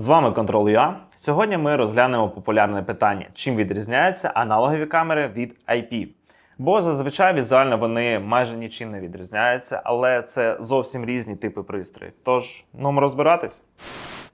З вами Control.ua. Сьогодні ми розглянемо популярне питання: чим відрізняються аналогові камери від IP. Бо зазвичай візуально вони майже нічим не відрізняються, але це зовсім різні типи пристроїв. Тож, ну розбиратись.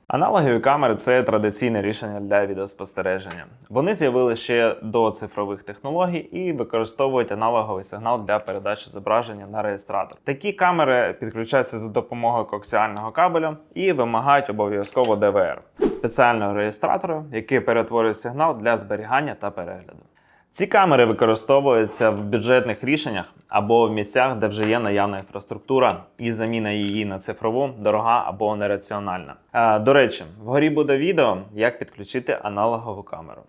Аналогові камери це традиційне рішення для відеоспостереження. Вони з'явилися ще до цифрових технологій і використовують аналоговий сигнал для передачі зображення на реєстратор. Такі камери підключаються за допомогою коаксіального кабелю і вимагають обов'язково ДВР спеціального реєстратора, який перетворює сигнал для зберігання та перегляду. Ці камери використовуються в бюджетних рішеннях або в місцях, де вже є наявна інфраструктура, і заміна її на цифрову дорога або нераціональна. Е, До речі, вгорі буде відео, як підключити аналогову камеру.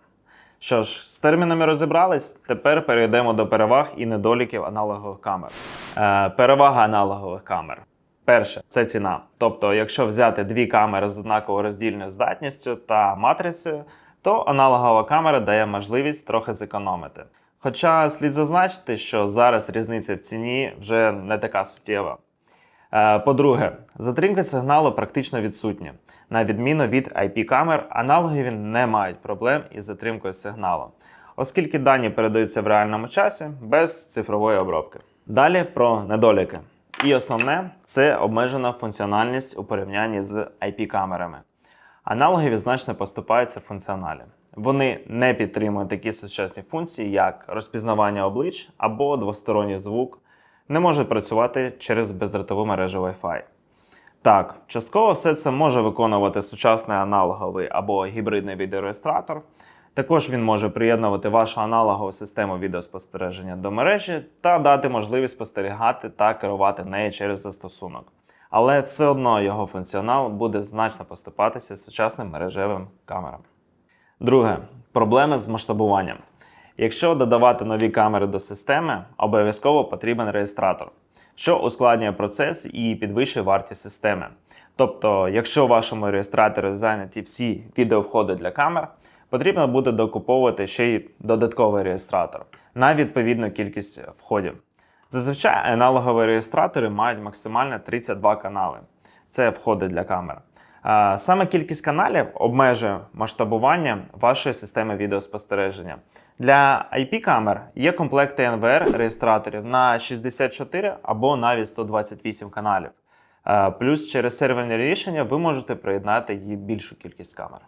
Що ж, з термінами розібрались. Тепер перейдемо до переваг і недоліків аналогових камер. Е, Перевага аналогових камер. Перше це ціна. Тобто, якщо взяти дві камери з однаковою роздільною здатністю та матрицею, то аналогова камера дає можливість трохи зекономити. Хоча слід зазначити, що зараз різниця в ціні вже не така суттєва. Е, По-друге, затримка сигналу практично відсутня. На відміну від IP-камер, аналогові не мають проблем із затримкою сигналу, оскільки дані передаються в реальному часі без цифрової обробки. Далі про недоліки. І основне це обмежена функціональність у порівнянні з IP-камерами. Аналогові значно поступаються в функціоналі. Вони не підтримують такі сучасні функції, як розпізнавання облич або двосторонній звук, не можуть працювати через бездротову мережу Wi-Fi. Так, частково все це може виконувати сучасний аналоговий або гібридний відеореєстратор. Також він може приєднувати вашу аналогову систему відеоспостереження до мережі та дати можливість спостерігати та керувати нею через застосунок. Але все одно його функціонал буде значно поступатися сучасним мережевим камерам. Друге проблеми з масштабуванням. Якщо додавати нові камери до системи, обов'язково потрібен реєстратор, що ускладнює процес і підвищує вартість системи. Тобто, якщо в вашому реєстраторі зайняті всі відеовходи для камер, потрібно буде докуповувати ще й додатковий реєстратор на відповідну кількість входів. Зазвичай аналогові реєстратори мають максимально 32 канали. Це входи для камер. Саме кількість каналів обмежує масштабування вашої системи відеоспостереження. Для IP-камер є комплекти NVR реєстраторів на 64 або навіть 128 каналів. Плюс через серверні рішення ви можете приєднати її більшу кількість камер.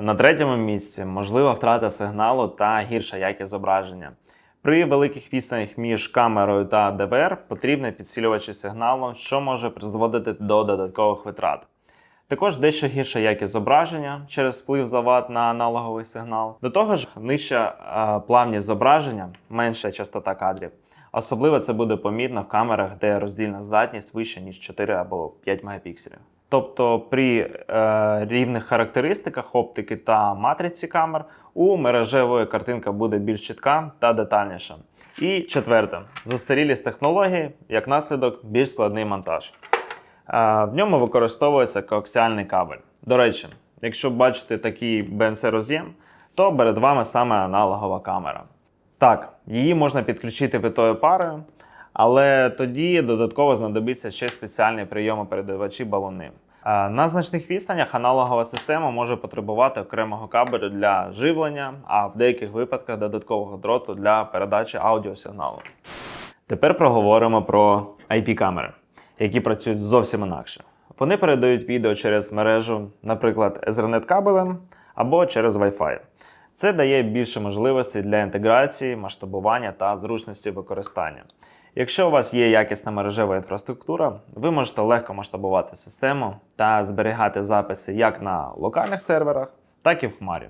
На третьому місці можлива втрата сигналу та гірша якість зображення. При великих відстанях між камерою та ДВР потрібні підсилювачі сигналу, що може призводити до додаткових витрат. Також дещо гірша якість зображення через вплив завад на аналоговий сигнал. До того ж, нижча е, плавність зображення, менша частота кадрів. Особливо це буде помітно в камерах, де роздільна здатність вища, ніж 4 або 5 мегапікселів. Тобто при е, рівних характеристиках оптики та матриці камер у мережевої картинка буде більш чітка та детальніша. І четверте, застарілість технології, як наслідок, більш складний монтаж. Е, в ньому використовується коаксіальний кабель. До речі, якщо бачите такий BNC роз'єм, то перед вами саме аналогова камера. Так, її можна підключити витою парою, але тоді додатково знадобиться ще спеціальні прийомопередавачі балони. Е, На значних відстанях аналогова система може потребувати окремого кабелю для живлення, а в деяких випадках додаткового дроту для передачі аудіосигналу. Тепер проговоримо про IP-камери, які працюють зовсім інакше. Вони передають відео через мережу, наприклад, Ethernet кабелем або через Wi-Fi. Це дає більше можливостей для інтеграції, масштабування та зручності використання. Якщо у вас є якісна мережева інфраструктура, ви можете легко масштабувати систему та зберігати записи як на локальних серверах, так і в хмарі.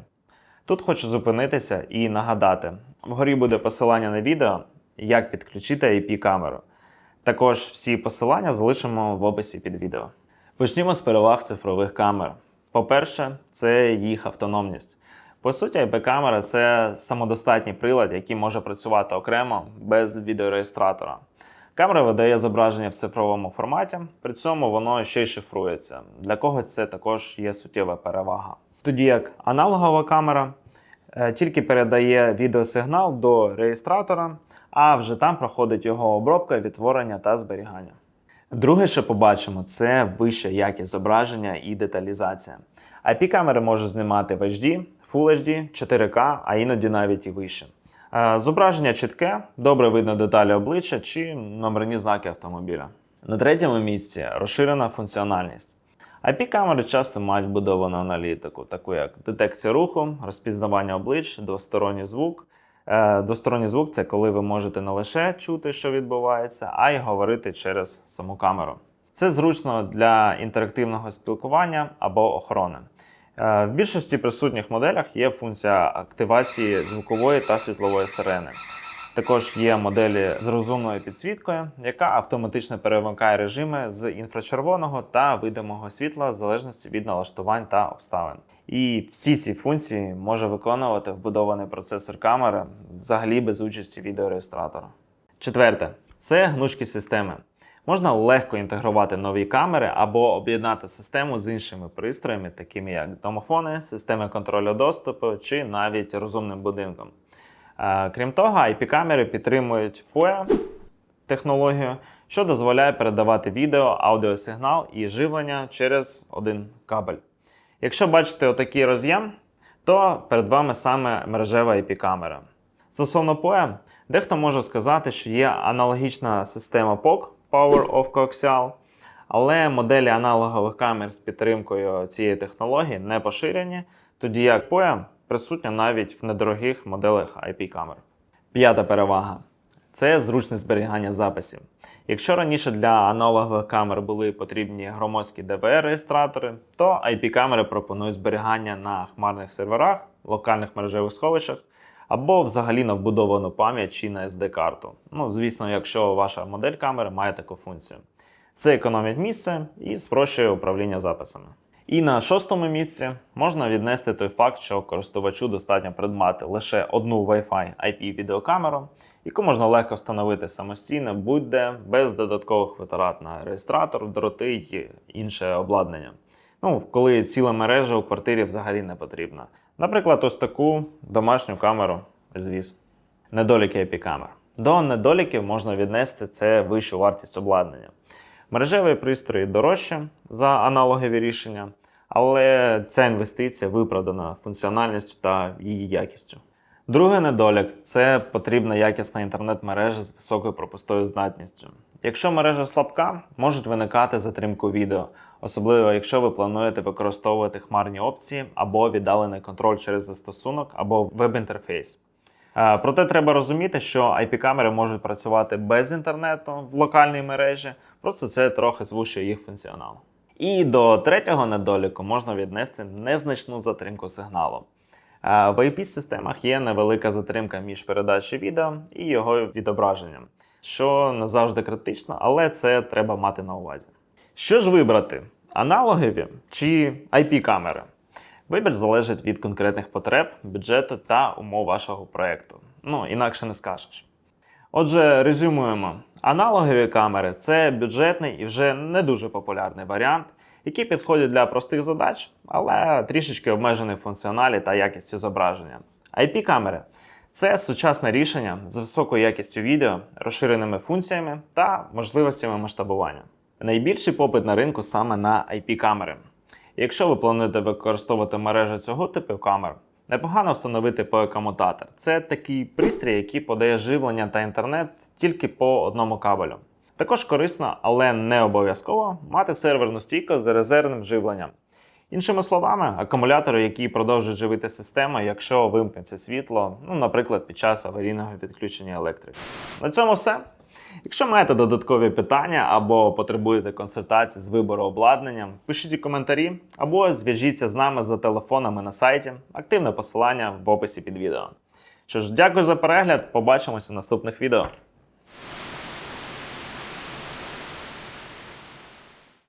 Тут хочу зупинитися і нагадати: вгорі буде посилання на відео, як підключити IP-камеру. Також всі посилання залишимо в описі під відео. Почнімо з переваг цифрових камер. По-перше, це їх автономність. По суті, IP-камера це самодостатній прилад, який може працювати окремо без відеореєстратора. Камера видає зображення в цифровому форматі, при цьому воно ще й шифрується. Для когось це також є суттєва перевага. Тоді як аналогова камера е, тільки передає відеосигнал до реєстратора, а вже там проходить його обробка, відтворення та зберігання. Друге, що побачимо, це вища якість зображення і деталізація. IP-камери можуть знімати в HD, Full HD, 4К, а іноді навіть і вище. Е, Зображення чітке, добре видно деталі обличчя чи номерні знаки автомобіля. На третьому місці розширена функціональність. IP-камери часто мають вбудовану аналітику, таку як детекція руху, розпізнавання облич, двосторонній звук. Е, Двосторонній звук це коли ви можете не лише чути, що відбувається, а й говорити через саму камеру. Це зручно для інтерактивного спілкування або охорони. Е, В більшості присутніх моделях є функція активації звукової та світлової сирени. Також є моделі з розумною підсвіткою, яка автоматично перемикає режими з інфрачервоного та видимого світла в залежності від налаштувань та обставин. І всі ці функції може виконувати вбудований процесор камери взагалі без участі відеореєстратора. Четверте це гнучкі системи. Можна легко інтегрувати нові камери або об'єднати систему з іншими пристроями, такими як домофони, системи контролю доступу чи навіть розумним будинком. Е, Крім того, IP-камери підтримують PoE технологію, що дозволяє передавати відео, аудіосигнал і живлення через один кабель. Якщо бачите отакий роз'єм, то перед вами саме мережева IP-камера. Стосовно PoE, дехто може сказати, що є аналогічна система POC Power of Coaxial, але моделі аналогових камер з підтримкою цієї технології не поширені, тоді як PoE присутня навіть в недорогих моделях IP-камер. П'ята перевага це зручне зберігання записів. Якщо раніше для аналогових камер були потрібні громоздкі DVR-реєстратори, то IP-камери пропонують зберігання на хмарних серверах, локальних мережевих сховищах або взагалі на вбудовану пам'ять чи на SD-карту. Ну, звісно, якщо ваша модель камери має таку функцію. Це економить місце і спрощує управління записами. І на шостому місці можна віднести той факт, що користувачу достатньо придбати лише одну Wi-Fi IP відеокамеру, яку можна легко встановити самостійно будь-де без додаткових витрат на реєстратор, дроти й інше обладнання. Ну, коли ціла мережа у квартирі взагалі не потрібна. Наприклад, ось таку домашню камеру звіз. Недоліки IP-камер. До недоліків можна віднести це вищу вартість обладнання. Мережеві пристрої дорожче за аналогові рішення, але ця інвестиція виправдана функціональністю та її якістю. Другий недолік це потрібна якісна інтернет-мережа з високою пропустою здатністю. Якщо мережа слабка, можуть виникати затримки у відео, особливо якщо ви плануєте використовувати хмарні опції або віддалений контроль через застосунок або веб-інтерфейс. Е, Проте треба розуміти, що IP-камери можуть працювати без інтернету в локальній мережі, просто це трохи звужує їх функціонал. І до третього недоліку можна віднести незначну затримку сигналу. В IP-системах є невелика затримка між передачею відео і його відображенням, що не завжди критично, але це треба мати на увазі. Що ж вибрати: аналогові чи IP-камери? Вибір залежить від конкретних потреб, бюджету та умов вашого проєкту. Ну, інакше не скажеш. Отже, резюмуємо: аналогові камери це бюджетний і вже не дуже популярний варіант, який підходить для простих задач, але трішечки обмежений в функціоналі та якісті зображення. IP-камери це сучасне рішення з високою якістю відео, розширеними функціями та можливостями масштабування. Найбільший попит на ринку саме на IP-камери. Якщо ви плануєте використовувати мережу цього типу камер, непогано встановити POE-комутатор. Це такий пристрій, який подає живлення та інтернет тільки по одному кабелю. Також корисно, але не обов'язково мати серверну стійку з резервним живленням. Іншими словами, акумулятори, які продовжують живити систему, якщо вимкнеться світло, ну, наприклад, під час аварійного відключення електрики. На цьому все. Якщо маєте додаткові питання або потребуєте консультації з вибору обладнання, пишіть коментарі або зв'яжіться з нами за телефонами на сайті. Активне посилання в описі під відео. Що ж, дякую за перегляд, побачимося в наступних відео.